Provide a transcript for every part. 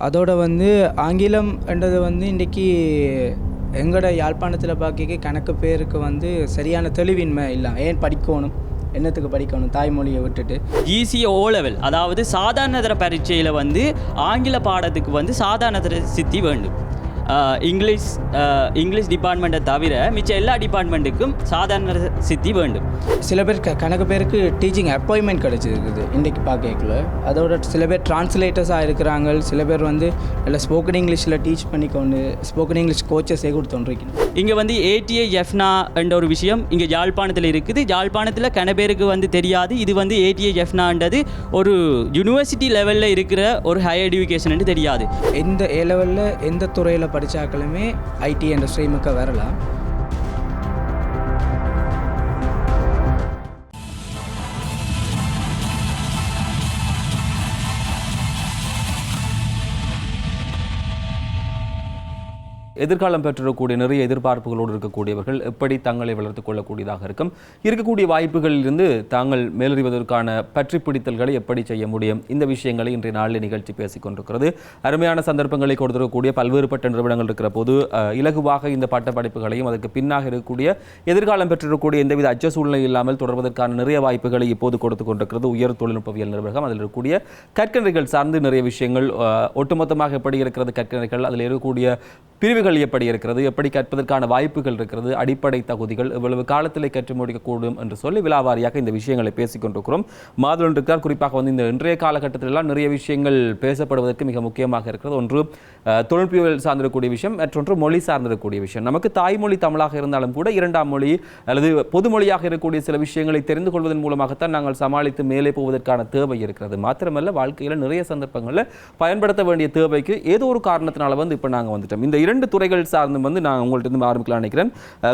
அதோட வந்து ஆங்கிலம் என்றது வந்து இன்றைக்கி எங்களோட யாழ்ப்பாணத்தில் பார்க்க கணக்கு பேருக்கு வந்து சரியான தெளிவின்மை இல்லை. ஏன் படிக்கணும்? என்னத்துக்கு படிக்கணும்? தாய்மொழியை விட்டுட்டு. ஈஸியாக ஓ லெவல் அதாவது சாதாரணதர பரீட்சையில் வந்து ஆங்கில பாடத்துக்கு வந்து சாதாரணதர சித்தி வேண்டும். இங்கிலீஷ் இங்கிலீஷ் டிபார்ட்மெண்ட்டை தவிர மிச்ச எல்லா டிபார்ட்மெண்ட்டுக்கும் சாதாரண சித்தி வேண்டும். சில பேர் க கணக்கு பேருக்கு டீச்சிங் அப்பாயின்மெண்ட் கிடச்சிருக்குது இன்றைக்கி பார்க்கல அதோட சில பேர் டிரான்ஸ்லேட்டர்ஸாக இருக்கிறாங்க. சில பேர் வந்து இல்லை ஸ்போக்கன் இங்கிலீஷில் டீச் பண்ணிக்கொண்டு ஸ்போக்கன் இங்கிலீஷ் கோச்சஸே கொடுத்தோன்றிருக்கணும் இங்கே வந்து ஏடிஐ எஃப்னா என்ற ஒரு விஷயம் இங்கே யாழ்ப்பாணத்தில் இருக்குது. யாழ்ப்பாணத்தில் கன பேருக்கு வந்து தெரியாது. இது வந்து ஏடிஐ எஃப்னான்றது ஒரு யூனிவர்சிட்டி லெவலில் இருக்கிற ஒரு ஹையர் எஜுகேஷன் தெரியாது. எந்த ஏ லெவலில் எந்த துறையில் படித்தாக்களுமே ஐடி என்ற ஸ்ட்ரீமுக்கு வரலாம். எதிர்காலம் பெற்றிருக்கக்கூடிய நிறைய எதிர்பார்ப்புகளோடு இருக்கக்கூடியவர்கள் எப்படி தங்களை வளர்த்துக் கொள்ளக்கூடியதாக இருக்கும். இருக்கக்கூடிய வாய்ப்புகளிலிருந்து தாங்கள் மேலறிவதற்கான பற்றி பிடித்தல்களை எப்படி செய்ய முடியும்? இந்த விஷயங்களை இன்றைய நாளில் நிகழ்ச்சி பேசிக் கொண்டிருக்கிறது. அருமையான சந்தர்ப்பங்களை கொடுத்திருக்கக்கூடிய பல்வேறுபட்ட நிறுவனங்கள் இருக்கிற போது இலகுவாக இந்த பட்ட படிப்புகளையும் அதற்கு பின்னாக இருக்கக்கூடிய எதிர்காலம் பெற்றிருக்கக்கூடிய எந்தவித அச்ச சூழ்நிலை இல்லாமல் தொடர்வதற்கான நிறைய வாய்ப்புகளை இப்போது கொடுத்து கொண்டிருக்கிறது. உயர் தொழில்நுட்பவியல் நிறுவனம் அதில் இருக்கக்கூடிய கற்கரைகள் சார்ந்து நிறைய விஷயங்கள் ஒட்டுமொத்தமாக எப்படி இருக்கிறது கற்கரைகள் அதில் இருக்கக்கூடிய பிரிவுகள் எப்படி இருக்கிறது எப்படி கற்பதற்கான வாய்ப்புகள் இருக்கிறது அடிப்படை தகுதிகள் இவ்வளவு காலத்திலே கற்று முடிக்கக்கூடும் என்று சொல்லி விழாவாரியாக இந்த விஷயங்களை பேசிக் கொண்டிருக்கிறோம் மாதுளன் இருக்கிறார் குறிப்பாக வந்து இந்த இன்றைய காலகட்டத்திலெல்லாம் நிறைய விஷயங்கள் பேசப்படுவதற்கு மிக முக்கியமாக இருக்கிறது. ஒன்று அஹ், தொழில்நுட்பியல் சார்ந்திருக்கக்கூடிய விஷயம் மற்றொன்று மொழி சார்ந்திருக்கக்கூடிய விஷயம். நமக்கு தாய்மொழி தமிழாக இருந்தாலும் கூட இரண்டாம் மொழி அல்லது பொதுமொழியாக இருக்கக்கூடிய சில விஷயங்களை தெரிந்து கொள்வதன் மூலமாகத்தான் நாங்கள் சமாளித்து மேலே போவதற்கான தேவை இருக்கிறது. மாத்திரமல்ல வாழ்க்கையில் நிறைய சந்தர்ப்பங்களில் பயன்படுத்த வேண்டிய தேவைக்கு ஏதோ ஒரு காரணத்தினால வந்து இப்போ நாங்கள் வந்துட்டோம். இந்த இரண்டு துறைகள் சார்ந்து வந்து நான் உங்கள்ட்ட இருந்து ஆரம்பிக்கலாம் நினைக்கிறேன்.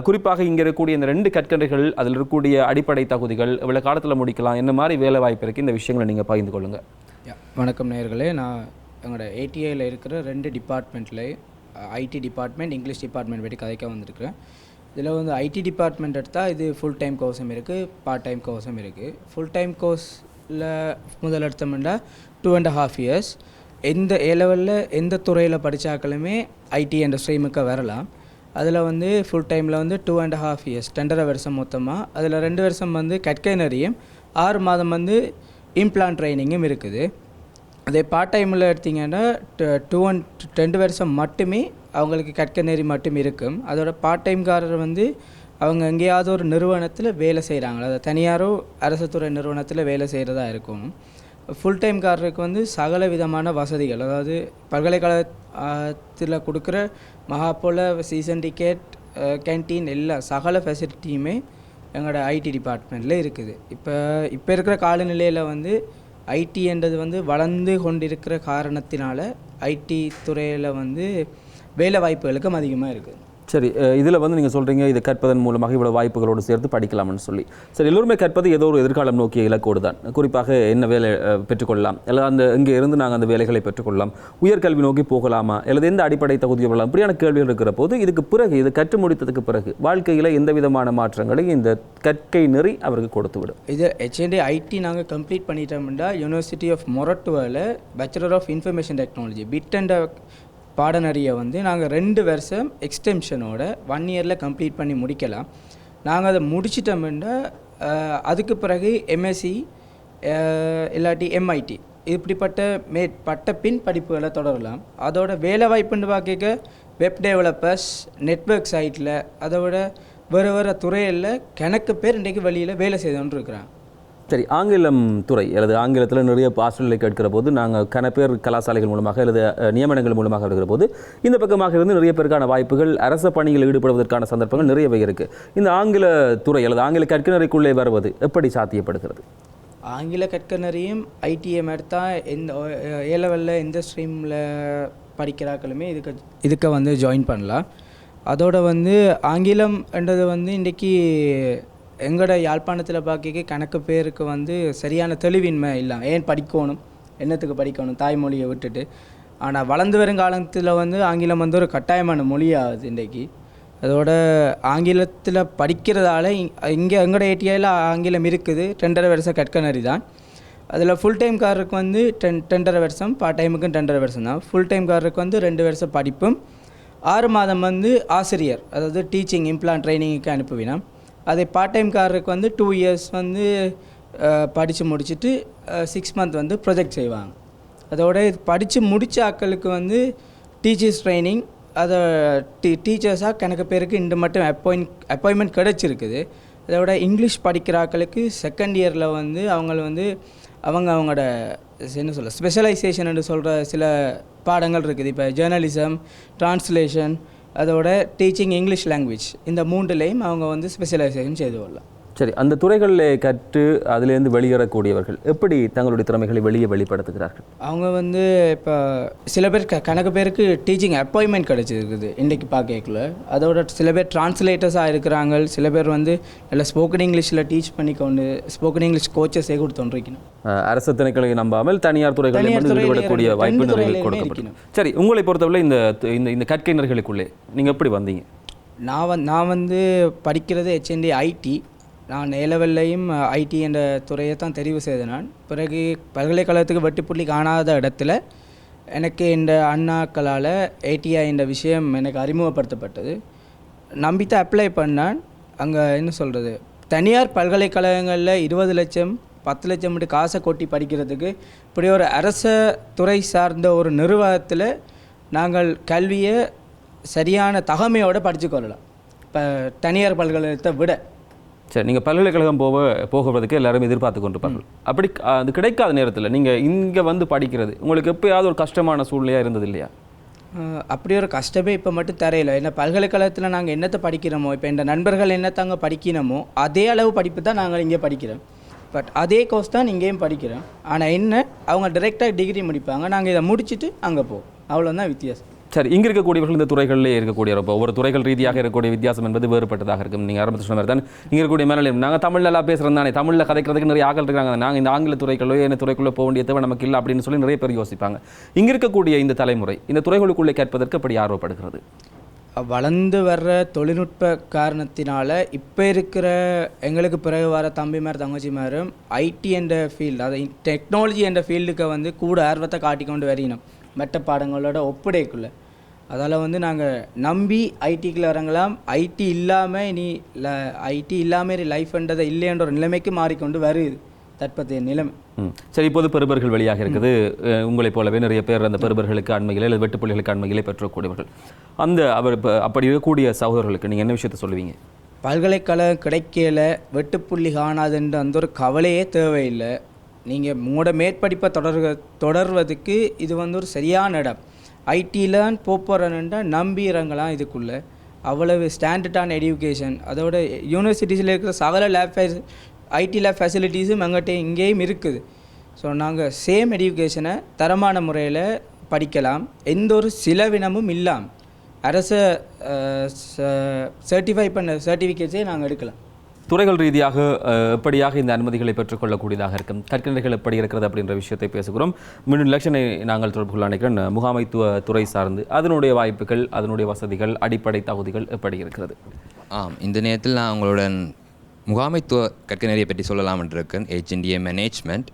குறிப்பாக இங்கே இருக்கக்கூடிய இந்த ரெண்டு கற்கரைகள் அதில் இருக்கக்கூடிய அடிப்படை தகுதிகள் இவ்வளோ காலத்தில் முடிக்கலாம் என்ன மாதிரி வேலை வாய்ப்பு இருக்குது இந்த விஷயங்களை நீங்கள் பகிர்ந்து கொள்ளுங்கள் வணக்கம் நேயர்களே. நான் எங்களோட ஏடிஐயில் இருக்கிற ரெண்டு டிபார்ட்மெண்ட்டில் ஐடி டிபார்ட்மெண்ட் இங்கிலீஷ் டிபார்ட்மெண்ட் பற்றி கதைக்க வந்திருக்கிறேன். இதில் வந்து ஐடி டிபார்ட்மெண்ட் எடுத்தால் இது ஃபுல் டைம் கோர்ஸும் இருக்குது பார்ட் டைம் கோர்ஸும் இருக்குது ஃபுல் டைம் கோர்ஸில் முதல் எடுத்தோம்னா டூ அண்ட் ஹாஃப் இயர்ஸ் எந்த ஏ லெவலில் எந்த துறையில் படித்தாக்களுமே ஐடி என்ற ஸ்ட்ரீமுக்கு வரலாம். அதில் வந்து ஃபுல் டைமில் வந்து டூ அண்ட் ஹாஃப் இயர்ஸ் ரெண்டரை வருஷம் மொத்தமாக அதில் ரெண்டு வருஷம் வந்து கட்கைனரியும் ஆறு மாதம் வந்து இம்ப்ளான் ட்ரைனிங்கும் இருக்குது. அதே பார்ட் டைமில் எடுத்திங்கன்னா டூ அண்ட் ரெண்டு வருஷம் மட்டுமே அவங்களுக்கு கட்கநெறி மட்டும் இருக்கும். அதோட பார்ட் டைம்காரர் வந்து அவங்க எங்கேயாவது ஒரு நிறுவனத்தில் வேலை செய்கிறாங்க அதாவது தனியாரோ அரசு துறை நிறுவனத்தில் வேலை செய்கிறதா இருக்கும். ஃபுல் டைம்காரருக்கு வந்து சகல விதமான வசதிகள். அதாவது பல்கலைக்கழகத்தில் கொடுக்குற மகா போல் சீசன் டிக்கெட் கேன்டீன் எல்லா சகல ஃபெசிலிட்டியுமே எங்களோட ஐடி டிபார்ட்மெண்ட்டில் இருக்குது. இப்போ இப்போ இருக்கிற காலநிலையில் வந்து ஐடின்றது வந்து வளர்ந்து கொண்டிருக்கிற காரணத்தினால ஐடி துறையில் வந்து வேலை வாய்ப்புகளுக்கும் அதிகமாக இருக்குது. சரி இதில் வந்து நீங்கள் சொல்கிறீங்க இதை கற்பதன் மூலமாக இவ்வளோ வாய்ப்புகளோடு சேர்த்து படிக்கலாம்னு சொல்லி. சரி எல்லோருமே கற்பது ஏதோ ஒரு எதிர்காலம் நோக்கிய இலக்கோடு தான். குறிப்பாக என்ன வேலை பெற்றுக்கொள்ளலாம். அல்லது அந்த இங்கே இருந்து நாங்கள் அந்த வேலைகளை பெற்றுக்கொள்ளலாம். உயர்கல்வி நோக்கி போகலாமா? அல்லது எந்த அடிப்படை தகுதி வரலாம் இப்படியான கேள்விகள் இருக்கிற போது இதுக்கு பிறகு இது கற்று முடித்ததுக்கு பிறகு வாழ்க்கையில் எந்த விதமான மாற்றங்களை இந்த கற்கை நெறி அவருக்கு கொடுத்து விடும்? இது ஹெச்என்டி ஐடி நாங்கள் கம்ப்ளீட் பண்ணிட்டோம்னா university of மொரட்டுவாவில் bachelor of information technology BIT and பாடநெறியை வந்து நாங்கள் ரெண்டு வருஷம் எக்ஸ்டென்ஷனோட ஒன் இயரில் கம்ப்ளீட் பண்ணி முடிக்கலாம். நாங்கள் அதை முடிச்சிட்டோம்னா அதுக்கு பிறகு எம்எஸ்சி இல்லாட்டி எம்ஐடி இப்படிப்பட்ட மே பட்ட பின் படிப்புகளை தொடரலாம். அதோட வேலை வாய்ப்புன்னு பார்க்க வெப் டெவலப்பர்ஸ் நெட்வொர்க் சைட்டில் அதோட வேறு வேறு துறையில் கணக்கு பேர் இன்றைக்கு வெளியில் வேலை செய்தோன்னு இருக்கிறான் சரி ஆங்கிலம் துறை அல்லது ஆங்கிலத்தில் நிறைய ஆஸ்திரேலியா கேட்கிற போது நாங்கள் கன பேர் கலாசாலைகள் மூலமாக அல்லது நியமனங்கள் மூலமாக எடுக்கிற போது இந்த பக்கமாக இருந்து நிறைய பேருக்கான வாய்ப்புகள் அரச பணியில் ஈடுபடுவதற்கான சந்தர்ப்பங்கள் நிறையவே இருக்குது இந்த ஆங்கில துறை அல்லது ஆங்கில கற்கினருக்குள்ளே வருவது எப்படி சாத்தியப்படுகிறது? ஆங்கில கற்கனரையும் ஐடிஎம் எடுத்தால் எந்த ஏ லெவலில் எந்த ஸ்ட்ரீமில் படிக்கிறாக்களுமே இதுக்கு இதுக்கு வந்து ஜாயின் பண்ணலாம். அதோட வந்து ஆங்கிலம்ன்றது வந்து இன்றைக்கி எங்களோட யாழ்ப்பாணத்தில் பார்க்க கணக்கு பேருக்கு வந்து சரியான தெளிவின்மை இல்லை. ஏன் படிக்கணும்? என்னத்துக்கு படிக்கணும்? தாய்மொழியை விட்டுட்டு. ஆனால் வளர்ந்து வரும் காலத்தில் வந்து ஆங்கிலம் வந்து ஒரு கட்டாயமான மொழியாகுது இன்றைக்கி. அதோட ஆங்கிலத்தில் படிக்கிறதால இங்கே எங்களோட ஏடிஐயில் ஆங்கிலம் இருக்குது. டெண்டரை வருஷம் கற்கனரி தான். அதில் ஃபுல் டைம்காரருக்கு வந்து டென் டெண்டரை வருஷம் பார்ட் டைமுக்கும் டெண்டரை வருஷம் தான். ஃபுல் டைம்காரருக்கு வந்து ரெண்டு வருஷம் படிப்பும் ஆறு மாதம் வந்து ஆசிரியர் அதாவது டீச்சிங் இம்ப்ளான் ட்ரைனிங்க்கு அனுப்புவினா அதே பார்ட் டைம்காரருக்கு வந்து டூ இயர்ஸ் வந்து படித்து முடிச்சுட்டு சிக்ஸ் மந்த் வந்து ப்ரொஜெக்ட் செய்வாங்க. அதோட இது படித்து முடித்த ஆட்களுக்கு வந்து டீச்சர்ஸ் ட்ரைனிங் அதை டீ டீச்சர்ஸாக கணக்கு பேருக்கு இன்று மட்டும் அப்பாயின் அப்பாயின்மெண்ட் கிடச்சிருக்குது. அதோட இங்கிலீஷ் படிக்கிற ஆக்களுக்கு செகண்ட் இயரில் வந்து அவங்கள வந்து அவங்க அவங்களோட என்ன சொல்ல ஸ்பெஷலைசேஷன் சொல்கிற சில பாடங்கள் இருக்குது. இப்போ ஜேர்னலிசம் ட்ரான்ஸ்லேஷன் அதோட டீச்சிங் இங்கிலீஷ் லாங்குவேஜ் இந்த மூன்றுலேயும் அவங்க வந்து ஸ்பெஷலைசேஷன் செய்து கொள்ளலாம். சரி அந்த துறைகளில் கற்று அதிலிருந்து வெளியேறக்கூடியவர்கள் எப்படி தங்களுடைய திறமைகளை வெளியே வெளிப்படுத்துகிறார்கள்? அவங்க வந்து இப்போ சில பேர் க கணக்கு பேருக்கு டீச்சிங் அப்பாயின்மெண்ட் கிடச்சிருக்குது இன்றைக்கி பார்க்கக்குள்ள அதோட சில பேர் டிரான்ஸ்லேட்டர்ஸாக இருக்கிறாங்க. சில பேர் வந்து நல்ல ஸ்போக்கன் இங்கிலீஷில் டீச் பண்ணிக்கொண்டு ஸ்போக்கன் இங்கிலீஷ் கோச்சஸே கொடுத்தோன்றிருக்கணும் அரசு திணைக்களை நம்பாமல் தனியார் துறைகளில் இருந்து- வாய்ப்பு நிறைய கொடுக்கப்படும் சரி உங்களை பொறுத்தவரை இந்த இந்த கற்கைஞர்களுக்குள்ளே நீங்கள் எப்படி வந்தீங்க? நான் வந்து நான் வந்து படிக்கிறது ஹெச்என்டி ஐடி நான் ஏ லெவல்லையும் ஐடி என்ற துறையை தான் தெரிவு செய்தேன் நான். பிறகு பல்கலைக்கழகத்துக்கு வெட்டுப்புள்ளி காணாத இடத்துல எனக்கு இந்த அண்ணாக்களால் ஏடிஐ என்ற விஷயம் எனக்கு அறிமுகப்படுத்தப்பட்டது. நம்பித்தான் அப்ளை பண்ணான். அங்கே என்ன சொல்கிறது தனியார் பல்கலைக்கழகங்களில் இருபது லட்சம் பத்து லட்சம் காசை கொட்டி படிக்கிறதுக்கு இப்படி ஒரு அரச துறை சார்ந்த ஒரு நிறுவனத்தில் நாங்கள் கல்வியை சரியான தகமையோடு படித்து கொள்ளலாம். இப்போ தனியார் பல்கலைக்கழகத்தை விட. சரி நீங்கள் பல்கலைக்கழகம் போக போகிறதுக்கு எல்லாரும் எதிர்பார்த்து கொண்டிருப்பார்கள். அப்படி அது கிடைக்காத நேரத்தில் நீங்கள் இங்கே வந்து படிக்கிறது உங்களுக்கு எப்பயாவது ஒரு கஷ்டமான சூழ்நிலையாக இருந்தது இல்லையா? அப்படி ஒரு கஷ்டமே இப்போ மட்டும் தரையில. ஏன்னா பல்கலைக்கழகத்தில் நாங்கள் என்னத்தை படிக்கிறோமோ இப்போ இந்த நண்பர்கள் என்னத்தை அங்கே படிக்கணுமோ அதே அளவு படிப்பு தான் நாங்கள் இங்கே படிக்கிறோம். பட் அதே கோர்ஸ் தான் இங்கேயும் படிக்கிறேன். ஆனால் என்ன அவங்க டைரெக்டாக டிகிரி முடிப்பாங்க. நாங்கள் இதை முடிச்சுட்டு அங்கே போவோம் அவ்வளோதான் வித்தியாசம். சரி இங்கே இருக்கக்கூடியவர்கள் இந்த துறைகளிலே இருக்கக்கூடிய ஒவ்வொரு துறைகள் ரீதியாக இருக்கக்கூடிய வித்தியாசம் என்பது வேறுபட்டதாக இருக்கும். நீங்கள் ஆரம்பத்தில் சொன்ன மாதிரி தான் இங்கே இருக்கக்கூடிய மேலே நாங்கள் தமிழில் எல்லாம் பேசுகிறோம் தானே. தமிழில் கதைக்கிறதுக்கு நிறைய ஆக்கள் இருக்காங்க. நாங்கள் இந்த ஆங்கில துறைகளோ என்ன துறைக்குள்ளே போக வேண்டிய தேவை நமக்கு இல்லை அப்படின்னு சொல்லி நிறைய பேர் யோசிப்பாங்க. இங்கே இருக்கக்கூடிய இந்த தலைமுறை இந்த துறைகளுக்குள்ளே கேட்பதற்கு அப்படி ஆர்வப்படுகிறது. வளர்ந்து வர்ற தொழில்நுட்ப காரணத்தினால் இப்போ இருக்கிற எங்களுக்கு பிறகு வர தம்பிமார் தங்கச்சிமாரும் ஐடி என்ற ஃபீல்டு அதை டெக்னாலஜி என்ற ஃபீல்டுக்கு வந்து கூட ஆர்வத்தை காட்டிக்கொண்டு வரையணும் மற்ற பாடங்களோட ஒப்படைக்குள்ளே. அதால் வந்து நாங்கள் நம்பி ஐடிக்குள்ளே இறங்கலாம். ஐடி இல்லாமல் இனி ஐடி இல்லாமல் லைஃப்ன்றதை இல்லைன்ற ஒரு நிலைமைக்கு மாறிக்கொண்டு வருது. தற்போதைய நிலைமை. ம். சரி இப்போது பெறுபர்கள் வெளியாக இருக்குது. உங்களைப் போலவே நிறைய பேர் அந்த பெறுபர்களுக்கு அண்மையிலே அல்லது வெட்டுப்புள்ளிகளுக்கு அண்மையிலே பெற்றக்கூடியவர்கள் அந்த அவர் இப்போ அப்படி இருக்கக்கூடிய சகோதரர்களுக்கு நீங்கள் என்ன விஷயத்தை சொல்லுவீங்க? பல்கலைக்கழகம் கிடைக்கல வெட்டுப்புள்ளி காணாதுன்ற அந்த ஒரு கவலையே தேவையில்லை. நீங்கள் உங்களோட மேற்படிப்பை தொடர்க தொடர்வதுக்கு இது வந்து ஒரு சரியான இடம். ஐடியில் தான் போகிறேன்னுட்டா நம்பி இறங்கலாம் இதுக்குள்ளே. அவ்வளவு ஸ்டாண்டர்டான எடியூகேஷன் அதோட யூனிவர்சிட்டிஸில் இருக்கிற சகல லேப் ஐடி லேப் ஃபெசிலிட்டிஸும் எங்கிட்ட இங்கேயும் இருக்குது. ஸோ நாங்கள் சேம் எடியூகேஷனை தரமான முறையில் படிக்கலாம். எந்த ஒரு சிலவினமும் இல்லாமல் அரச சர்டிஃபை பண்ண சர்டிஃபிகேட்ஸே நாங்கள் எடுக்கலாம். துறைகள் ரீதியாக எப்படியாக இந்த அனுமதிகளை பெற்றுக்கொள்ளக்கூடியதாக இருக்கும்? கற்கரைகள் எப்படி இருக்கிறது அப்படின்ற விஷயத்தை பேசுகிறோம். மீண்டும் லட்சனை நாங்கள் தொடர்பு கொள்ள நினைக்கிறேன். முகாமைத்துவ துறை சார்ந்து அதனுடைய வாய்ப்புகள் அதனுடைய வசதிகள் அடிப்படை தகுதிகள் எப்படி இருக்கிறது? ஆம் இந்த நேரத்தில் நான் உங்களுடன் முகாமைத்துவ கற்கநெறியை பற்றி சொல்லலாம் என்று இருக்கேன் ஹெச்என்டிஏ மேனேஜ்மெண்ட்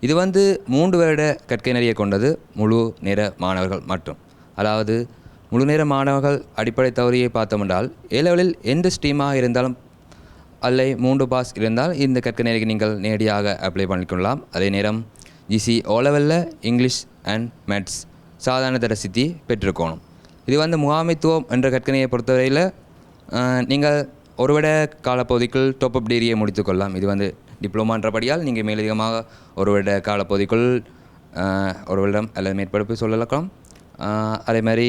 இது வந்து மூன்று வருட கற்கநெறியை கொண்டது முழு நேர மாணவர்கள் மட்டும். அதாவது முழு நேர மாணவர்கள் அடிப்படை தவறியை பார்த்தோமென்றால் ஏ எந்த ஸ்ட்ரீமாக இருந்தாலும் அல்லை மூன்று பாஸ் இருந்தால் இந்த கற்கநெறிக்கு நீங்கள் நேரடியாக அப்ளை பண்ணிக்கொள்ளலாம். அதே நேரம் GC O English and maths சாதாரண தர சித்தி பெற்றிருக்கணும். இது வந்து முகாமைத்துவம் என்ற கற்கனையை பொறுத்தவரையில் நீங்கள் ஒருவிட காலப்பகுதிக்குள் டாப் டிகிரியை முடித்துக்கொள்ளலாம். இது வந்து டிப்ளமான்றபடியால் நீங்கள் மேலதிகமாக ஒருவிட காலப்பகுதிக்குள் ஒரு வருடம் அல்லது மேற்படிப்பு சொல்லலாம். அதே மாதிரி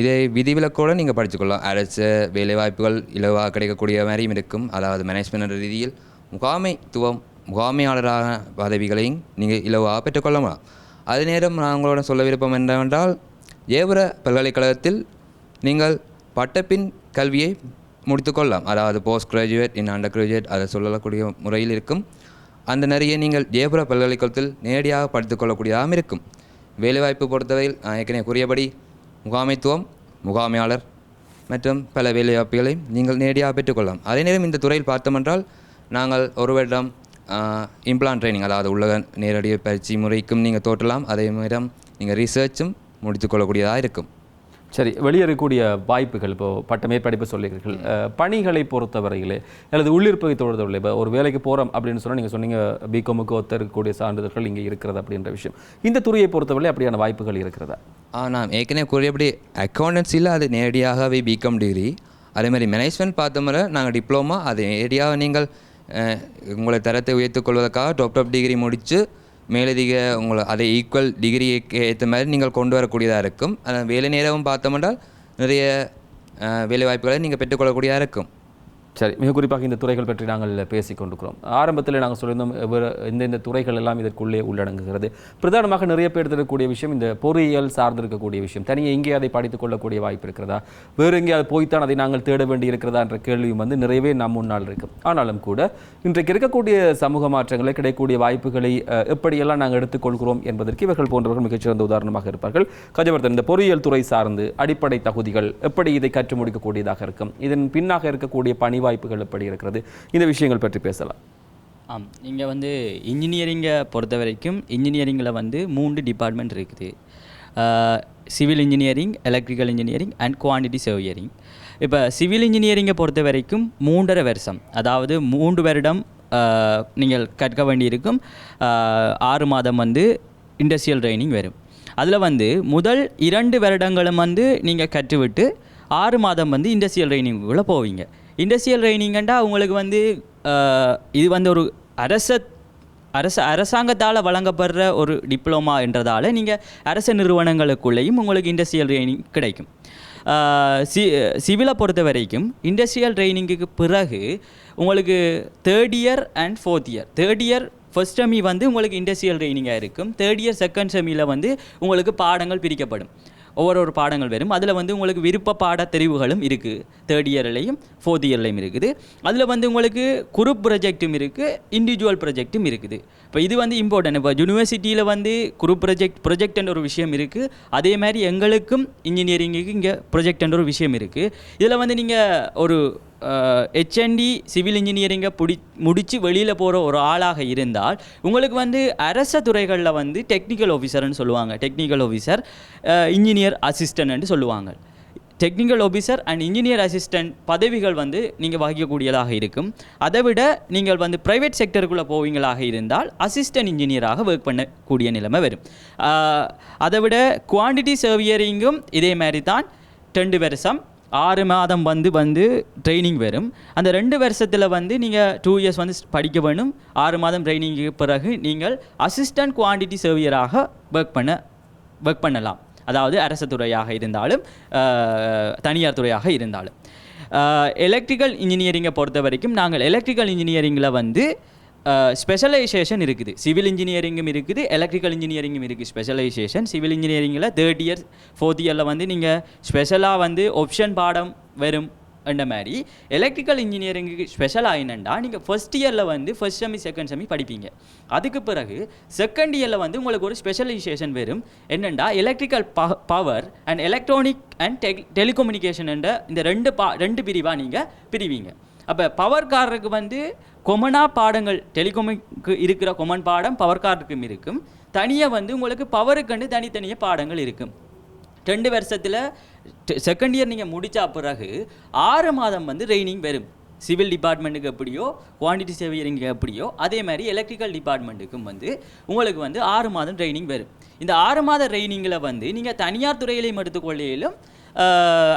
இதை விதிவிலக்கோடு நீங்கள் படிச்சுக்கொள்ளலாம் அரசு வேலைவாய்ப்புகள் இலவாக கிடைக்கக்கூடிய மாதிரியும் இருக்கும். அதாவது மேனேஜ்மெண்ட் ரீதியில் முகாமைத்துவம் முகாமையாளரான பதவிகளையும் நீங்கள் இலவாக பெற்றுக்கொள்ளலாம் அதே நேரம் நான் உங்களோட சொல்ல விருப்பம் என்னவென்றால் ஏவர பல்கலைக்கழகத்தில் நீங்கள் பட்டப்பின் கல்வியை முடித்துக்கொள்ளலாம். அதாவது post graduate in under graduate அதை சொல்லக்கூடிய முறையில் இருக்கும். அந்த நிறைய நீங்கள் ஜெயபுர பல்கலைக்கழகத்தில் நேரடியாக படித்துக்கொள்ளக்கூடியதாகவும் இருக்கும். வேலைவாய்ப்பு பொறுத்தவரையில் நான் ஏற்கனவே கூறியபடி முகாமைத்துவம் முகாமையாளர் மற்றும் பல வேலைவாய்ப்புகளை நீங்கள் நேரடியாக பெற்றுக்கொள்ளலாம் அதே நேரம் இந்த துறையில் பார்த்தோமென்றால் நாங்கள் ஒரு வருடம் இம்ப்ளான் ட்ரைனிங் அதாவது உலக நேரடி பயிற்சி முறைக்கும் நீங்கள் தோற்றலாம். அதே நேரம் நீங்கள் ரிசர்ச்சும் முடித்துக்கொள்ளக்கூடியதாக இருக்கும். சரி வெளியேறக்கூடிய வாய்ப்புகள் இப்போ பட்ட மேற்படிப்பு சொல்லியிருக்கீர்கள் பணிகளை பொறுத்தவரையிலே அல்லது உள்ளிருப்பை தொடர்புள்ள இப்போ ஒரு வேலைக்கு போகிறோம் அப்படின்னு சொன்னால் நீங்கள் சொன்னீங்க பிகாமுக்கு ஒத்த இருக்கக்கூடிய சான்றிதழ்கள் இங்கே இருக்கிறது அப்படின்ற விஷயம். இந்த துறையை பொறுத்தவரை அப்படியான வாய்ப்புகள் இருக்கிறதா? ஆ நான் ஏற்கனவே கூறியபடி அக்கௌண்டன்சியில் அது நேரடியாகவே பிகாம் டிகிரி அதே மாதிரி மேனேஜ்மெண்ட் பார்த்தோம்னா நாங்கள் டிப்ளமா அது நேரடியாக நீங்கள் உங்களை தரத்தை உயர்த்திக் கொள்வதற்காக டாப் டாப் டிகிரி முடித்து மேலதிக உங்களை அதை ஈக்குவல் டிகிரிக்கு ஏற்ற மாதிரி நீங்கள் கொண்டு வரக்கூடியதாக இருக்கும். அஹ், வேலை நேரமும் பார்த்தோம்னால் நிறைய வேலை வாய்ப்புகளை நீங்கள் பெற்றுக்கொள்ளக்கூடியதாக இருக்கும். சரி மிக குறிப்பாக இந்த துறைகள் பற்றி நாங்கள் பேசிக் கொண்டிருக்கிறோம். ஆரம்பத்தில் நாங்கள் சொல்லியிருந்தோம் இந்த இந்த துறைகள் எல்லாம் இதற்குள்ளே உள்ளடங்குகிறது. பிரதானமாக நிறைய பேர் இருக்கக்கூடிய விஷயம் இந்த பொறியியல் சார்ந்திருக்கக்கூடிய விஷயம். தனியே இங்கே அதை படித்துக் கொள்ளக்கூடிய வாய்ப்பு இருக்கிறதா? வேறு எங்கேயாவது போய்த்தான் அதை நாங்கள் தேட வேண்டி இருக்கிறதா என்ற கேள்வியும் வந்து நிறையவே நம் முன்னால் இருக்கும் ஆனாலும் கூட இன்றைக்கு இருக்கக்கூடிய சமூக மாற்றங்களை கிடைக்கக்கூடிய வாய்ப்புகளை எப்படியெல்லாம் நாங்கள் எடுத்துக்கொள்கிறோம் என்பதற்கு இவர்கள் போன்றவர்கள் மிகச்சிறந்த உதாரணமாக இருப்பார்கள். கஜவர்தன் இந்த பொறியியல் துறை சார்ந்து அடிப்படை தகுதிகள் எப்படி இதை கற்று முடிக்கக்கூடியதாக இருக்கும்? இதன் பின்னாக இருக்கக்கூடிய பணி வாய்ப்புகள் எப்படி இருக்கிறது? இந்த விஷயங்கள் பற்றி பேசலாம். ஆம் இங்கே வந்து இன்ஜினியரிங்கை பொறுத்த வரைக்கும் இன்ஜினியரிங்கில் வந்து மூன்று டிபார்ட்மெண்ட் இருக்குது. Civil engineering electrical engineering and quantity surveying இப்போ சிவில் இன்ஜினியரிங்கை பொறுத்த வரைக்கும் மூன்றரை வருஷம் அதாவது மூன்று வருடம் நீங்கள் கற்க வேண்டியிருக்கும் ஆறு மாதம் வந்து இண்டஸ்ட்ரியல் ட்ரைனிங் வரும். அதில் வந்து முதல் இரண்டு வருடங்களும் வந்து நீங்கள் கற்றுவிட்டு ஆறு மாதம் வந்து இண்டஸ்ட்ரியல் ட்ரைனிங்குள்ளே போவீங்க. இண்டஸ்ட்ரியல் ட்ரைனிங்கண்டா உங்களுக்கு வந்து இது வந்து ஒரு அரச அரச அரசாங்கத்தால் வழங்கப்படுற ஒரு டிப்ளமா என்றதால் நீங்கள் அரச நிறுவனங்களுக்குள்ளேயும் உங்களுக்கு இண்டஸ்ட்ரியல் ட்ரைனிங் கிடைக்கும். சி சிவிலை பொறுத்த வரைக்கும் இண்டஸ்ட்ரியல் ட்ரைனிங்குக்கு பிறகு உங்களுக்கு third year and fourth year third year first semi வந்து உங்களுக்கு இண்டஸ்ட்ரியல் ட்ரைனிங்காக இருக்கும். தேர்ட் இயர் செகண்ட் செமியில் வந்து உங்களுக்கு பாடங்கள் பிரிக்கப்படும். ஒவ்வொரு ஒரு பாடங்கள் வரும். அதில் வந்து உங்களுக்கு விருப்ப பாட தெரிவுகளும் இருக்குது தேர்ட் இயர்லேயும் ஃபோர்த் இயர்லேயும் இருக்குது. அதில் வந்து உங்களுக்கு குரூப் ப்ரொஜெக்ட்டும் இருக்குது இண்டிவிஜுவல் ப்ரொஜெக்ட்டும் இருக்குது. இப்போ இது வந்து இம்பார்ட்டன்ட் இப்போ யூனிவர்சிட்டியில் வந்து குரூப் ப்ரொஜெக்ட் ப்ரொஜெக்ட்ன்ற ஒரு விஷயம் இருக்குது அதே மாதிரி எங்களுக்கும் இன்ஜினியரிங்குக்கு இங்கே ப்ரொஜெக்ட்ன்ற ஒரு விஷயம் இருக்குது இதில் வந்து நீங்கள் ஒரு ஹெச்என்டி சிவில் இன்ஜினியரிங்கை பிடி முடித்து வெளியில் போகிற ஒரு ஆளாக இருந்தால் உங்களுக்கு வந்து அரச துறைகளில் வந்து டெக்னிக்கல் ஆஃபீஸர்னு சொல்லுவாங்க. டெக்னிக்கல் ஆஃபீஸர் இன்ஜினியர் அசிஸ்டன்ட்னு சொல்லுவாங்க. Technical officer and engineer assistant பதவிகள் வந்து நீங்கள் வகிக்கக்கூடியதாக இருக்கும். அதை விட நீங்கள் வந்து ப்ரைவேட் செக்டருக்குள்ளே போவீங்களாக இருந்தால் அசிஸ்டன்ட் இன்ஜினியராக ஒர்க் பண்ணக்கூடிய நிலைமை வரும். அதை விட குவான்டிட்டி சர்வியரிங்கும் இதே மாதிரி தான். ரெண்டு வருஷம் ஆறு மாதம் வந்து வந்து ட்ரைனிங் வரும். அந்த ரெண்டு வருஷத்தில் வந்து நீங்கள் டூ இயர்ஸ் வந்து படிக்க வேணும். ஆறு மாதம் ட்ரைனிங்க்கு பிறகு நீங்கள் அசிஸ்டன்ட் குவான்டிட்டி சர்வியராக ஒர்க் பண்ண ஒர்க் பண்ணலாம். அதாவது அரசு துறையாக இருந்தாலும் தனியார் துறையாக இருந்தாலும். எலக்ட்ரிக்கல் இன்ஜினியரிங்கை பொறுத்த வரைக்கும் நாங்கள் எலக்ட்ரிக்கல் இன்ஜினியரிங்கில் வந்து ஸ்பெஷலைசேஷன் இருக்குது. சிவில் இன்ஜினியரிங்கும் இருக்குது எலக்ட்ரிக்கல் இன்ஜினியரிங்கும் இருக்குது. ஸ்பெஷலைசேஷன் சிவில் இன்ஜினியரிங்கில் தேர்ட் இயர் ஃபோர்த் இயரில் வந்து நீங்கள் ஸ்பெஷலாக வந்து ஒப்ஷன் பாடம் வரும் என்ற மாதிரி எலக்ட்ரிக்கல் இன்ஜினியரிங்குக்கு ஸ்பெஷலாக என்னென்னா நீங்கள் ஃபர்ஸ்ட் இயரில் வந்து ஃபர்ஸ்ட் செமி செகண்ட் செமி படிப்பீங்க. அதுக்கு பிறகு செகண்ட் இயரில் வந்து உங்களுக்கு ஒரு ஸ்பெஷலைசேஷன் வரும். என்னென்னா electrical power and electronic and tech telecommunication என்ற இந்த ரெண்டு பா ரெண்டு பிரிவாக நீங்கள் பிரிவீங்க. அப்போ பவர் காருக்கு வந்து கொமனாக பாடங்கள் டெலிகாமுக்கு இருக்கிற கொமன் பாடம் பவர் கார்டுக்கும் இருக்கும். தனியாக வந்து உங்களுக்கு பவருக்கண்டு தனித்தனியாக பாடங்கள் இருக்கும். ரெண்டு வருஷத்தில் செகண்ட் இயர் நீங்கள் முடித்த பிறகு ஆறு மாதம் வந்து ட்ரைனிங் வரும். சிவில் டிபார்ட்மெண்ட்டுக்கு எப்படியோ குவான்டிட்டி சேவியரிங்க்கு எப்படியோ அதே மாதிரி எலக்ட்ரிக்கல் டிபார்ட்மெண்ட்டுக்கும் வந்து உங்களுக்கு வந்து ஆறு மாதம் ட்ரைனிங் வரும். இந்த ஆறு மாத ட்ரைனிங்கில் வந்து நீங்கள் தனியார் துறையிலையும் எடுத்துக்கொள்ளையிலும்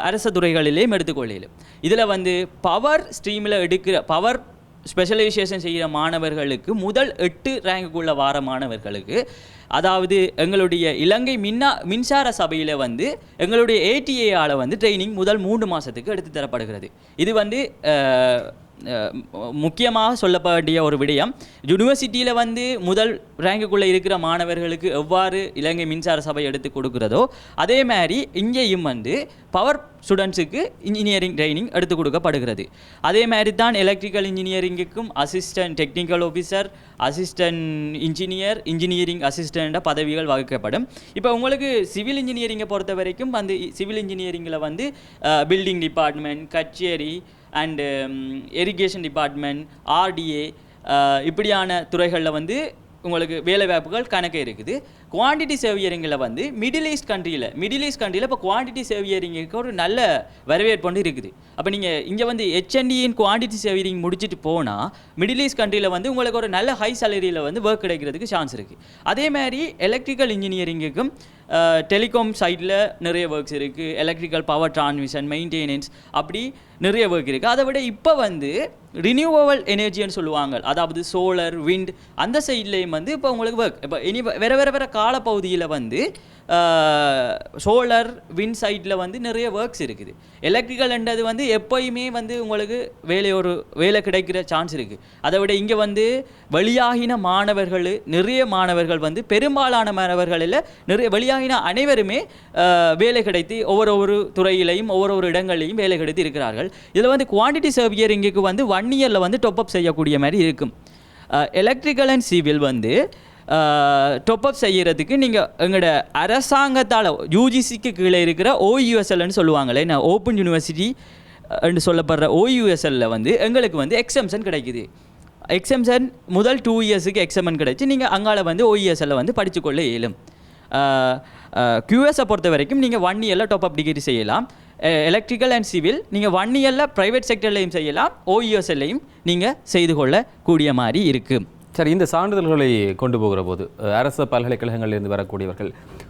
அரச துறைகளிலேயும் எடுத்துக்கொள்ளையிலும் இதில் வந்து பவர் ஸ்ட்ரீமில் எடுக்கிற பவர் ஸ்பெஷலைசேஷன் செய்கிற மாணவர்களுக்கு முதல் எட்டு ரேங்குக்குள்ள வார மாணவர்களுக்கு அதாவது எங்களுடைய இலங்கை மின்னா மின்சார சபையில் வந்து எங்களுடைய ஏடிஏஆல வந்து ட்ரைனிங் முதல் மூன்று மாதத்துக்கு எடுத்து தரப்படுகிறது. இது வந்து முக்கியமாக சொல்லப்பட வேண்டிய ஒரு விடயம் யூனிவர்சிட்டியில் வந்து முதல் ரேங்குக்குள்ளே இருக்கிற மாணவர்களுக்கு எவ்வாறு இலங்கை மின்சார சபை எடுத்து கொடுக்கிறதோ அதே மாதிரி இங்கேயும் வந்து பவர் ஸ்டூடெண்ட்ஸுக்கு இன்ஜினியரிங் ட்ரைனிங் எடுத்து கொடுக்கப்படுகிறது. அதே மாதிரி தான் electrical இன்ஜினியரிங்குக்கும் assistant technical officer assistant engineer engineering assistant பதவிகள் வகுக்கப்படும். இப்போ உங்களுக்கு சிவில் இன்ஜினியரிங்கை பொறுத்த வரைக்கும் வந்து சிவில் இன்ஜினியரிங்கில் வந்து பில்டிங் டிபார்ட்மெண்ட் கச்சேரி அண்டு எரிகேஷன் டிபார்ட்மெண்ட் ஆர்டிஏ இப்படியான துறைகளில் வந்து உங்களுக்கு வேலை வாய்ப்புகள் கணக்கு இருக்குது. குவான்டிட்டி சேவியரிங்கில் வந்து மிடில் ஈஸ்ட் கண்ட்ரியில் மிடில் ஈஸ்ட் கண்ட்ரியில் இப்போ குவான்டிட்டி சேவியரிங்குக்கு ஒரு நல்ல வரவேற்பு ஒன்று இருக்குது. அப்போ நீங்கள் இங்கே வந்து ஹெச்என்டியின் குவான்டிட்டி சேவியரிங் முடிச்சுட்டு போனால் மிடில் ஈஸ்ட் கண்ட்ரியில் வந்து உங்களுக்கு ஒரு நல்ல ஹை சேலரியில் வந்து ஒர்க் கிடைக்கிறதுக்கு சான்ஸ் இருக்குது அதே மாதிரி எலக்ட்ரிக்கல் இன்ஜினியரிங்குக்கும் டெலிகாம் சைடில் நிறைய ஒர்க்ஸ் இருக்குது எலக்ட்ரிக்கல் பவர் டிரான்ஸ்மிஷன் மெயின்டெனன்ஸ் அப்படி நிறைய ஒர்க் இருக்குது அதை விட இப்போ வந்து ரினியூவபிள் எனர்ஜின்னு சொல்லுவாங்க. அதாவது சோலர் விண்ட் அந்த சைட்லேயும் வந்து இப்போ உங்களுக்கு ஒர்க் இப்போ இனி வேற வேற வேற காலப்பகுதியில் வந்து சோலர் வின் சைட்டில் வந்து நிறைய ஒர்க்ஸ் இருக்குது. எலக்ட்ரிக்கல்ன்றது வந்து எப்போயுமே வந்து உங்களுக்கு வேலை ஒரு வேலை கிடைக்கிற சான்ஸ் இருக்குது அதை விட இங்கே வந்து வெளியாகின மாணவர்கள் நிறைய மாணவர்கள் வந்து பெரும்பாலான மாணவர்களில் நிறைய வெளியாகின அனைவருமே வேலை கிடைத்து ஒவ்வொரு ஒரு துறையிலையும் ஒவ்வொரு ஒரு இடங்களையும் வேலை கிடைத்து இருக்கிறார்கள். இதில் வந்து குவான்டிட்டி சர்வியரிங்குக்கு வந்து ஒன் இயரில் வந்து டொப்அப் செய்யக்கூடிய மாதிரி இருக்கும். எலக்ட்ரிக்கல் அண்ட் சிவில் வந்து top செய்கிறதுக்கு நீங்கள் எங்களோட அரசாங்கத்தால் யூஜிசிக்கு கீழே இருக்கிற ஓயுஎஸ்எல்னு சொல்லுவாங்களே நான் ஓப்பன் யூனிவர்சிட்டி என்று சொல்லப்படுற ஓயுஎஸ்எல்லில் வந்து எங்களுக்கு வந்து எக்ஸம்ஷன் கிடைக்குது. எக்ஸம்ஷன் முதல் டூ இயர்ஸுக்கு எக்ஸமன் கிடைச்சி நீங்கள் அங்கால வந்து ஓஇஎஸ்எல்ல வந்து படித்துக்கொள்ள இயலும். கியூஎஸை பொறுத்த வரைக்கும் நீங்கள் ஒன் இயரில் டாப் அப் டிகிரி செய்யலாம். எலக்ட்ரிக்கல் அண்ட் சிவில் நீங்கள் ஒன் இயரில் ப்ரைவேட் செக்டர்லையும் செய்யலாம். ஓஇஎஸ்எல்லையும் நீங்கள் செய்து கொள்ளக்கூடிய மாதிரி இருக்குது சரி இந்த சான்றிதழ்களை கொண்டு போகிற போது அரசு பல்கலைக்கழகங்களிலிருந்து வரக்கூடியவர்கள்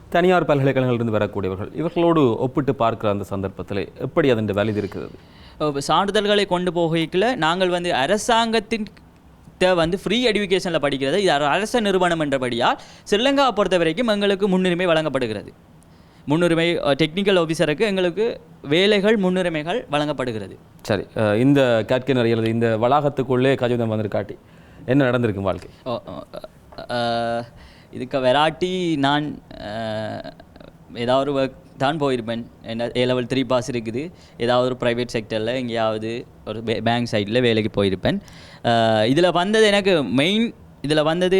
தனியார் பல்கலைக்கழகங்களிலிருந்து வரக்கூடியவர்கள் இவர்களோடு ஒப்பிட்டு பார்க்கிற அந்த சந்தர்ப்பத்தில் எப்படி அதன் வேலிது இருக்கிறது? சான்றிதழ்களை கொண்டு போகைக்குள்ள நாங்கள் வந்து அரசாங்கத்தின் வந்து ஃப்ரீ எடுகேஷனில் படிக்கிறது இது அர- அரச நிறுவனம் என்றபடியால் ஸ்ரீலங்காவை பொறுத்த வரைக்கும் எங்களுக்கு முன்னுரிமை வழங்கப்படுகிறது. முன்னுரிமை டெக்னிக்கல் ஆஃபீஸருக்கு எங்களுக்கு வேலைகள் முன்னுரிமைகள் வழங்கப்படுகிறது. சரி இந்த கேட்கினர் இந்த வளாகத்துக்குள்ளே கஜோதம் வந்திருக்காட்டி என்ன நடந்திருக்கும் வாழ்க்கை? ஓ, இதுக்கு வெராட்டி நான் ஏதாவது ஒரு ஒர்க் தான் போயிருப்பேன். என்ன ஏ லெவல் த்ரீ பாஸ் இருக்குது. ஏதாவது ஒரு ப்ரைவேட் செக்டரில் எங்கேயாவது ஒரு பேங்க் சைடில் வேலைக்கு போயிருப்பேன். இதில் வந்தது எனக்கு மெயின் இதில் வந்தது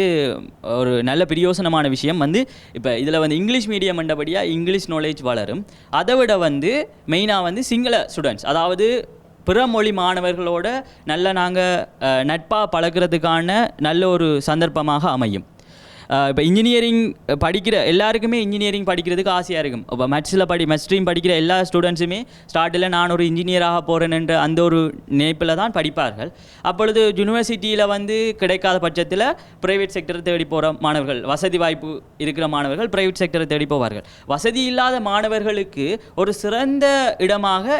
ஒரு நல்ல பிரயோசனமான விஷயம் வந்து இப்போ இதில் வந்து இங்கிலீஷ் மீடியம் என்றபடியாக இங்கிலீஷ் நாலேஜ் வளரும். அதை விட வந்து மெயினாக வந்து சிங்கள ஸ்டூடெண்ட்ஸ் அதாவது பிற மொழி மாணவர்களோட நல்ல நாங்கள் நட்பாக பழகுறதுக்கான நல்ல ஒரு சந்தர்ப்பமாக அமையும். இப்போ இன்ஜினியரிங் படிக்கிற எல்லாருக்குமே இன்ஜினியரிங் படிக்கிறதுக்கு ஆசையாக இருக்கும். இப்போ மெட்ஸில் படி மேத்ஸ் ஸ்ட்ரீம் படிக்கிற எல்லா ஸ்டூடெண்ட்ஸுமே ஸ்டார்டில் நான் ஒரு இன்ஜினியராக போகிறேன் என்ற அந்த ஒரு நினைப்பில் தான் படிப்பார்கள். அப்பொழுது யூனிவர்சிட்டியில் வந்து கிடைக்காத பட்சத்தில் ப்ரைவேட் செக்டரை தேடி போகிற மாணவர்கள் வசதி வாய்ப்பு இருக்கிற மாணவர்கள் ப்ரைவேட் செக்டரை தேடி போவார்கள். வசதி இல்லாத மாணவர்களுக்கு ஒரு சிறந்த இடமாக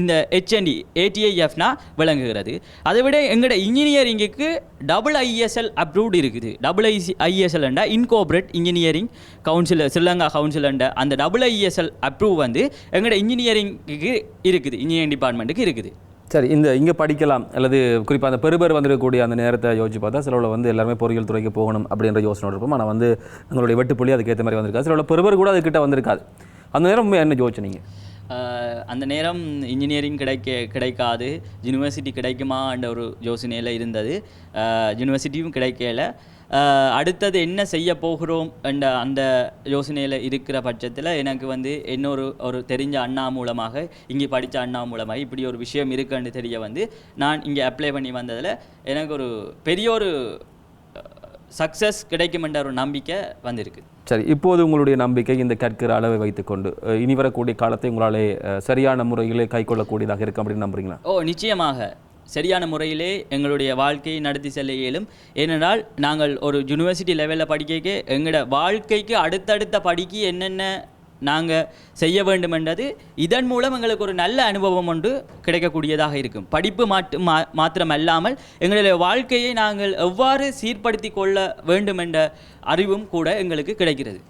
இந்த ஹெச்என்டி ஏடிஐஎஃப்னா விளங்குகிறது. அதை விட எங்களோட இன்ஜினியரிங்குக்கு டபுள் ஐஎஸ்எல் அப்ரூவ்டு இருக்குது. டபுள் ஐசி ஐஎஸ்எல்ண்டா இன்கோபரேட் இன்ஜினியரிங் கவுன்சில் ஸ்ரீலங்கா கவுன்சிலண்ட அந்த டபுள் ஐஎஸ்எல் அப்ரூவ் வந்து எங்களோட இன்ஜினியரிங்குக்கு இருக்குது இன்ஜினியரிங் டிபார்ட்மெண்ட்டுக்கு இருக்குது. சரி இந்த இங்கே படிக்கலாம் அல்லது குறிப்பாக அந்த பெருபேர் வந்திருக்கக்கூடிய அந்த நேரத்தை யோசிச்சு பார்த்தா சிலவில் வந்து எல்லாருமே பொறியியல் துறைக்கு போகணும் அப்படின்ற யோசனை இருக்கும் ஆனால் வந்து எங்களுடைய வெட்டுப்புள்ளி அதுக்கேற்ற மாதிரி வந்திருக்காது சிலவில் பெருபேர் கூட அதுக்கிட்ட வந்திருக்காது. அந்த நேரம் என்ன யோசிச்சு நீங்கள் அந்த நேரம் இன்ஜினியரிங் கிடைக்க கிடைக்காது. யூனிவர்சிட்டி கிடைக்குமான்ற ஒரு யோசனையில் இருந்தது. யூனிவர்சிட்டியும் கிடைக்கல. அடுத்தது என்ன செய்ய போகிறோம் என்ற அந்த யோசனையில் இருக்கிற பட்சத்தில் எனக்கு வந்து இன்னொரு ஒரு தெரிஞ்ச அண்ணா மூலமாக இங்கே படித்த அண்ணா மூலமாக இப்படி ஒரு விஷயம் இருக்குன்னு தெரிய வந்து நான் இங்கே அப்ளை பண்ணி வந்ததில் எனக்கு ஒரு பெரிய ஒரு சக்ஸஸ் கிடைக்குமென்ற ஒரு நம்பிக்கை வந்திருக்கு. சரி இப்போது உங்களுடைய நம்பிக்கை இந்த கற்கிற அளவை வைத்துக்கொண்டு இனி வரக்கூடிய காலத்தை உங்களாலே சரியான முறையிலே கைக்கொள்ளக்கூடியதாக இருக்கும் அப்படின்னு நம்புறீங்களா? ஓ நிச்சயமாக. சரியான முறையிலே எங்களுடைய வாழ்க்கையை நடத்தி செல்ல இயலும். ஏனென்றால் நாங்கள் ஒரு யூனிவர்சிட்டி லெவலில் படிக்க எங்களோட வாழ்க்கைக்கு அடுத்தடுத்த படிக்கு என்னென்ன நாங்கள் செய்ய வேண்டுமென்றது இதன் மூலம் எங்களுக்கு ஒரு நல்ல அனுபவம் ஒன்று கிடைக்கக்கூடியதாக இருக்கும். படிப்பு மாட்டு மா மாத்திரமல்லாமல் எங்களுடைய வாழ்க்கையை நாங்கள் எவ்வாறு சீர்படுத்தி கொள்ள வேண்டும் என்ற அறிவும் கூட எங்களுக்கு கிடைக்கிறது.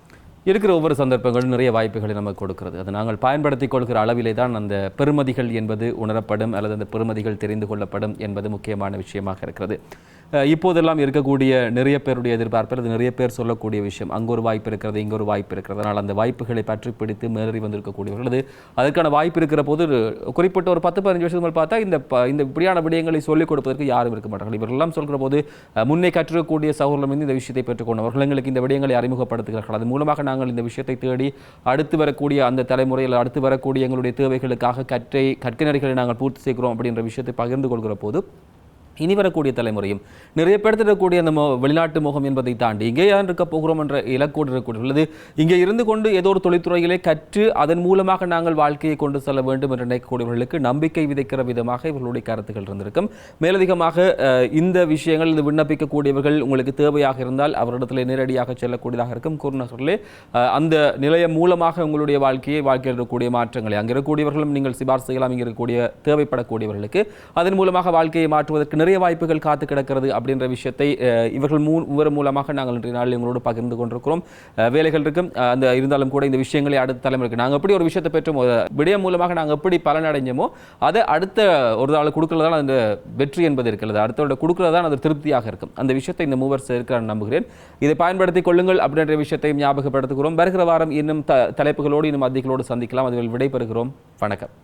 இருக்கிற ஒவ்வொரு சந்தர்ப்பங்களும் நிறைய வாய்ப்புகளை நமக்கு கொடுக்கிறது. அது நாங்கள் பயன்படுத்தி கொள்கிற அளவிலே தான் அந்த பெருமதிகள் என்பது உணரப்படும் அல்லது அந்த பெருமதிகள் தெரிந்து கொள்ளப்படும் என்பது முக்கியமான விஷயமாக இருக்கிறது. இப்போதெல்லாம் இருக்கக்கூடிய நிறைய பேருடைய எதிர்பார்ப்பில் அது நிறைய பேர் சொல்லக்கூடிய விஷயம். அங்கே ஒரு வாய்ப்பு இருக்கிறது இங்கே ஒரு வாய்ப்பு இருக்கிறது. அதனால் அந்த வாய்ப்புகளை பற்றி பிடித்து மேறி வந்திருக்கக்கூடியவர்கள். அது அதுக்கான வாய்ப்பு இருக்கிற போது குறிப்பிட்ட ஒரு பத்து பதினஞ்சு வருஷத்துக்கு மேல் பார்த்தா இந்த இந்த இப்படியான விடயங்களை சொல்லிக் கொடுப்பதற்கு யாரும் இருக்க மாட்டார்கள். இவர்களெல்லாம் சொல்கிற போது முன்னே கற்றுக்கக்கூடிய சகோதரம் வந்து இந்த விஷயத்தை பெற்றுக்கொண்டவர்கள். எங்களுக்கு இந்த விடயங்களை அறிமுகப்படுத்துகிறார்கள். அது மூலமாக நாங்கள் இந்த விஷயத்தை தேடி அடுத்து வரக்கூடிய அந்த தலைமுறையில் அடுத்து வரக்கூடிய எங்களுடைய தேவைகளுக்காக கற்றை கற்கை நாங்கள் பூர்த்தி செய்கிறோம் அப்படின்ற விஷயத்தை பகிர்ந்து கொள்கிற போது இனி வரக்கூடிய தலைமுறையும் நிறைய பேர் இருக்கக்கூடிய அந்த வெளிநாட்டு முகம் என்பதை தாண்டி இங்கே யார் இருக்க போகிறோம் என்ற இலக்கோடு இருக்கக்கூடிய உள்ளது. இங்கே இருந்து கொண்டு ஏதோ ஒரு தொழில்துறையிலே கற்று அதன் மூலமாக நாங்கள் வாழ்க்கையை கொண்டு செல்ல வேண்டும் என்று நினைக்கக்கூடியவர்களுக்கு நம்பிக்கை விதைக்கிற விதமாக இவர்களுடைய கருத்துக்கள் இருந்திருக்கும். மேலதிகமாக இந்த விஷயங்கள் இது விண்ணப்பிக்கக்கூடியவர்கள் உங்களுக்கு தேவையாக இருந்தால் அவரிடத்தில் நேரடியாக செல்லக்கூடியதாக இருக்கும். கூறினர்களே அந்த நிலையம் மூலமாக உங்களுடைய வாழ்க்கையை வாழ்க்கையில் இருக்கக்கூடிய மாற்றங்களை அங்கே இருக்கக்கூடியவர்களும் நீங்கள் சிபார் செய்யலாம். இங்கே இருக்கக்கூடிய தேவைப்படக்கூடியவர்களுக்கு அதன் மூலமாக வாழ்க்கையை மாற்றுவதற்கு நிறைய வாய்ப்புகள் காத்து கிடக்கிறது அப்படின்ற விஷயத்தை இவர்கள் மூ இவர் மூலமாக நாங்கள் இன்றைய நாளில் உங்களோடு பகிர்ந்து கொண்டிருக்கிறோம். வேலைகள் இருக்கும் அந்த இருந்தாலும் கூட இந்த விஷயங்களை அடுத்த தலைமுறைக்கு நாங்கள் எப்படி ஒரு விஷயத்தை பெற்றோம் விடயம் மூலமாக நாங்கள் எப்படி பலனடைஞ்சோமோ அதை அடுத்த ஒரு நாள் கொடுக்கறதால அந்த வெற்றி என்பது இருக்கிறது. அடுத்தவரோட கொடுக்கறதான் அது திருப்தியாக இருக்கும். அந்த விஷயத்தை இந்த மூவர்ஸ் இருக்கிறான்னு நம்புகிறேன். இதை பயன்படுத்திக் கொள்ளுங்கள் அப்படின்ற விஷயத்தையும் ஞாபகப்படுத்துகிறோம். வருகிற வாரம் இன்னும் த தலைப்புகளோடு இன்னும் அதிகளோடு சந்திக்கலாம். அதில் விடைபெறுகிறோம். வணக்கம்.